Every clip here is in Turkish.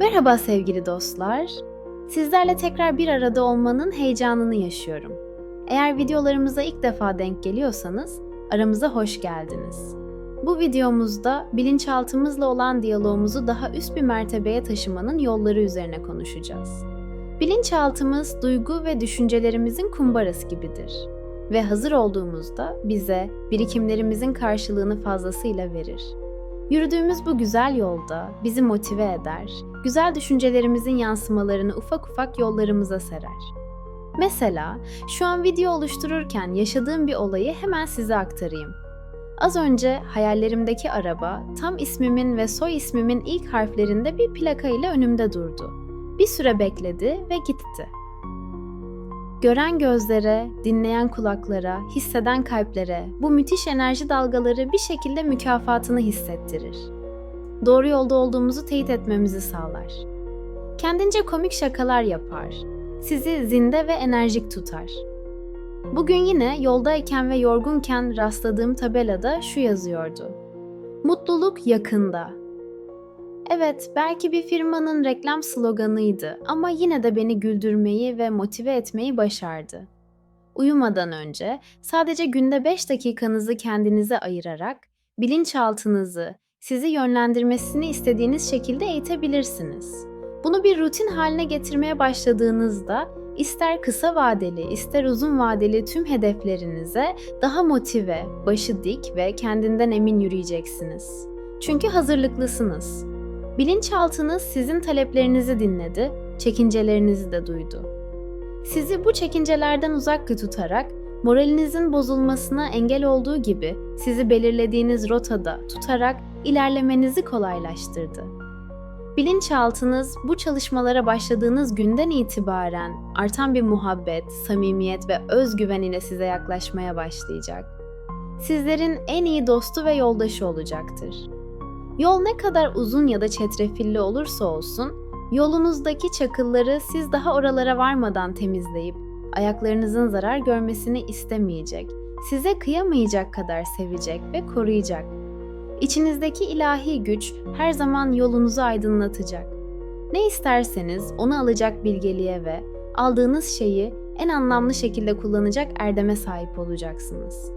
Merhaba sevgili dostlar. Sizlerle tekrar bir arada olmanın heyecanını yaşıyorum. Eğer videolarımıza ilk defa denk geliyorsanız aramıza hoş geldiniz. Bu videomuzda bilinçaltımızla olan diyalogumuzu daha üst bir mertebeye taşımanın yolları üzerine konuşacağız. Bilinçaltımız duygu ve düşüncelerimizin kumbarası gibidir ve hazır olduğumuzda bize birikimlerimizin karşılığını fazlasıyla verir. Yürüdüğümüz bu güzel yolda bizi motive eder, güzel düşüncelerimizin yansımalarını ufak ufak yollarımıza serer. Mesela şu an video oluştururken yaşadığım bir olayı hemen size aktarayım. Az önce hayallerimdeki araba tam ismimin ve soy ismimin ilk harflerinde bir plaka ile önümde durdu. Bir süre bekledi ve gitti. Gören gözlere, dinleyen kulaklara, hisseden kalplere bu müthiş enerji dalgaları bir şekilde mükafatını hissettirir. Doğru yolda olduğumuzu teyit etmemizi sağlar. Kendince komik şakalar yapar. Sizi zinde ve enerjik tutar. Bugün yine yoldayken ve yorgunken rastladığım tabelada şu yazıyordu. Mutluluk yakında. Evet, belki bir firmanın reklam sloganıydı ama yine de beni güldürmeyi ve motive etmeyi başardı. Uyumadan önce sadece günde 5 dakikanızı kendinize ayırarak bilinçaltınızı sizi yönlendirmesini istediğiniz şekilde eğitebilirsiniz. Bunu bir rutin haline getirmeye başladığınızda ister kısa vadeli, ister uzun vadeli tüm hedeflerinize daha motive, başı dik ve kendinden emin yürüyeceksiniz. Çünkü hazırlıklısınız. Bilinçaltınız sizin taleplerinizi dinledi, çekincelerinizi de duydu. Sizi bu çekincelerden uzak tutarak moralinizin bozulmasına engel olduğu gibi sizi belirlediğiniz rotada tutarak ilerlemenizi kolaylaştırdı. Bilinçaltınız bu çalışmalara başladığınız günden itibaren artan bir muhabbet, samimiyet ve özgüven ile size yaklaşmaya başlayacak. Sizlerin en iyi dostu ve yoldaşı olacaktır. Yol ne kadar uzun ya da çetrefilli olursa olsun, yolunuzdaki çakılları siz daha oralara varmadan temizleyip ayaklarınızın zarar görmesini istemeyecek, size kıyamayacak kadar sevecek ve koruyacak. İçinizdeki ilahi güç her zaman yolunuzu aydınlatacak. Ne isterseniz onu alacak bilgeliğe ve aldığınız şeyi en anlamlı şekilde kullanacak erdeme sahip olacaksınız.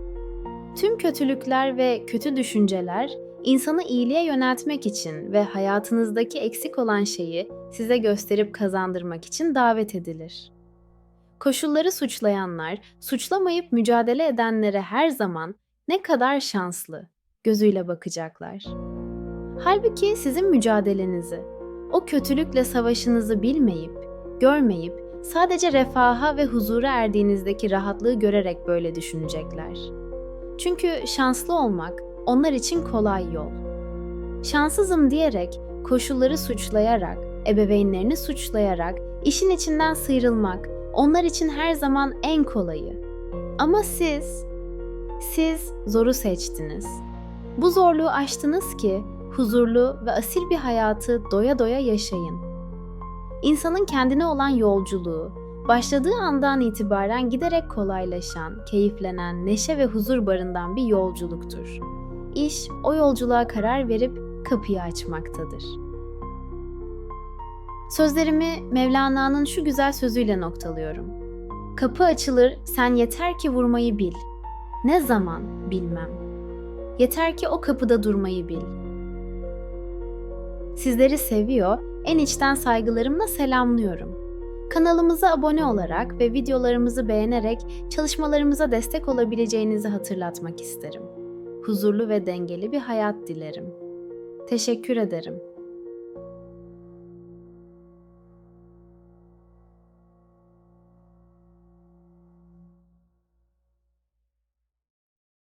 Tüm kötülükler ve kötü düşünceler insanı iyiliğe yöneltmek için ve hayatınızdaki eksik olan şeyi size gösterip kazandırmak için davet edilir. Koşulları suçlayanlar, suçlamayıp mücadele edenlere her zaman ne kadar şanslı gözüyle bakacaklar. Halbuki sizin mücadelenizi, o kötülükle savaşınızı bilmeyip, görmeyip sadece refaha ve huzura erdiğinizdeki rahatlığı görerek böyle düşünecekler. Çünkü şanslı olmak onlar için kolay yol. Şanssızım diyerek, koşulları suçlayarak, ebeveynlerini suçlayarak, işin içinden sıyrılmak onlar için her zaman en kolayı. Ama siz, siz zoru seçtiniz. Bu zorluğu aştınız ki huzurlu ve asil bir hayatı doya doya yaşayın. İnsanın kendine olan yolculuğu, başladığı andan itibaren giderek kolaylaşan, keyiflenen, neşe ve huzur barından bir yolculuktur. İş o yolculuğa karar verip kapıyı açmaktadır. Sözlerimi Mevlana'nın şu güzel sözüyle noktalıyorum. Kapı açılır, sen yeter ki vurmayı bil. Ne zaman bilmem. Yeter ki o kapıda durmayı bil. Sizleri seviyor, en içten saygılarımla selamlıyorum. Kanalımıza abone olarak ve videolarımızı beğenerek çalışmalarımıza destek olabileceğinizi hatırlatmak isterim. Huzurlu ve dengeli bir hayat dilerim. Teşekkür ederim.